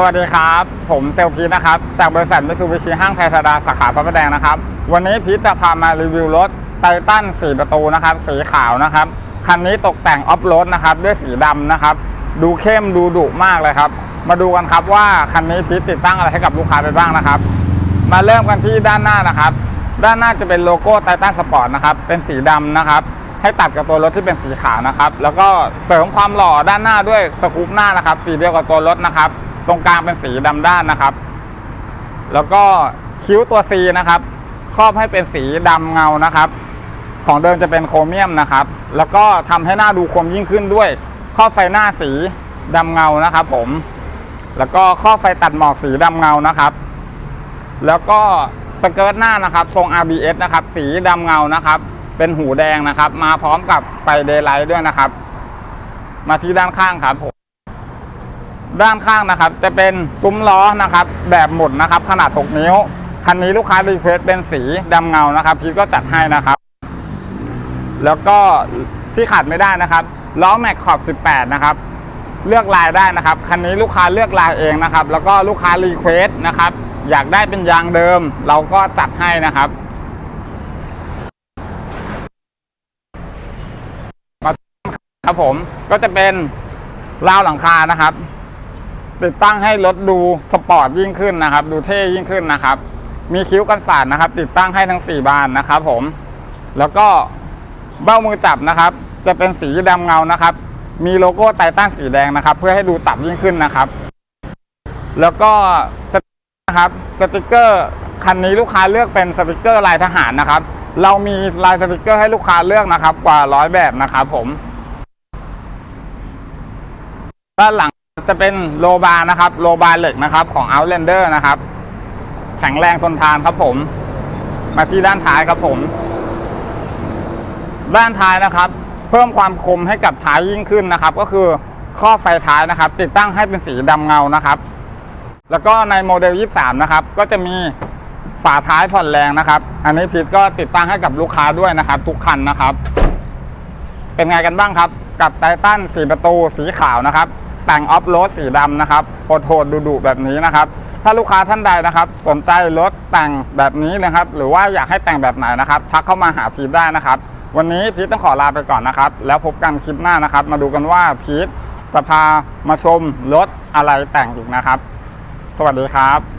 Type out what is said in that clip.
สวัสดีครับ ผมเซลพีทนะครับ จากบริษัทมิซูบิชิห้างไทยสดาสาขาพระประแดงนะครับ วันนี้พีทจะพามารีวิวรถไททัน4ประตูนะครับ สีขาวนะครับ คันนี้ตกแต่งออฟโรดนะครับ ด้วยสีดำนะครับ ดูเข้มดูดุมากเลยครับ มาดูกันครับว่าคันนี้พีทติดตั้งอะไรให้กับลูกค้าไปบ้างนะครับ มาเริ่มกันที่ด้านหน้านะครับ ด้านหน้าจะเป็นโลโก้ไททันสปอร์ตนะครับ เป็นสีดำนะครับ ให้ตัดกับตัวรถที่เป็นสีขาวนะครับ แล้วก็เสริมความหล่อด้านหน้าด้วยสกูปหน้านะครับ สีเดียวกับตัวรถนะครับ ตรงกลางเป็นสีดำด้านนะครับ แล้วก็คิ้วตัว C นะครับครอบให้เป็นสีดำเงานะครับ ของเดิมจะเป็นโครเมียมนะครับ แล้วก็ทำให้หน้าดูคมยิ่งขึ้นด้วยครอบไฟหน้าสีดำเงานะครับ ผม แล้วก็ครอบไฟตัดหมอกสีดำเงานะครับ แล้วก็สเกิร์ตหน้านะครับ ทรง RBS นะครับ สีดำเงานะครับ เป็นหูแดงนะครับ มาพร้อมกับไฟเดย์ไลท์ด้วยนะครับ มาที่ด้านข้างครับผม ด้านข้างนะครับ จะเป็นซุ้มล้อนะครับ แบบหมุนนะครับ ขนาด 6 นิ้ว คันนี้ลูกค้ารีเควสเป็นสีดำเงานะครับพีทก็จัดให้นะครับ แล้วก็ที่ขาดไม่ได้นะครับล้อแม็กขอบ 18 นะครับ เลือกลายได้นะครับ คันนี้ลูกค้าเลือกลายเองนะครับ แล้วก็ลูกค้ารีเควสนะครับ อยากได้เป็นยางเดิม เราก็จัดให้นะครับมาครับผมก็จะเป็นราวหลังคานะครับ ติดตั้งให้รถดูสปอร์ตยิ่งขึ้นนะครับ ดูเท่ยิ่งขึ้นนะครับ มีคิ้วกันสาดนะครับ ติดตั้งให้ทั้ง 4 บานนะครับผม แล้วก็เบ้ามือจับนะครับ จะเป็นสีดำเงานะครับ มีโลโก้ไททันสีแดงนะครับ เพื่อให้ดูตับยิ่งขึ้นนะครับ แล้วก็นะครับสติกเกอร์คันนี้ลูกค้าเลือกเป็นสติกเกอร์ลายทหารนะครับ เรามีลายสติกเกอร์ให้ลูกค้าเลือกนะครับ กว่าร้อยแบบนะครับผมด้านหลัง จะเป็นโลบาร์นะครับโลบาร์เหล็กนะครับของ Outlander นะครับ แข็งแรงทนทานครับผม มาที่ด้านท้ายครับผม ด้านท้ายนะครับ เพิ่มความคมให้กับท้ายยิ่งขึ้นนะครับ ก็คือข้อไฟท้ายนะครับ ติดตั้งให้เป็นสีดำเงานะครับ แล้วก็ในโมเดล 23 นะครับ ก็จะมีฝาท้ายผ่อนแรงนะครับ อันนี้พีทก็ติดตั้งให้กับลูกค้าด้วยนะครับ ทุกคันนะครับ เป็นไงกันบ้างครับ กับไททันสีประตูสีขาวนะครับ แต่งออฟโรดสีดำนะครับโหดๆดุๆแบบนี้นะครับ ถ้าลูกค้าท่านใดนะครับ สนใจรถแต่งแบบนี้นะครับ หรือว่าอยากให้แต่งแบบไหนนะครับ ทักเข้ามาหาพีทได้นะครับ วันนี้พีทต้องขอลาไปก่อนนะครับ แล้วพบกันคลิปหน้านะครับ มาดูกันว่าพีทจะพามาชมรถอะไรแต่งอีกนะครับ สวัสดีครับ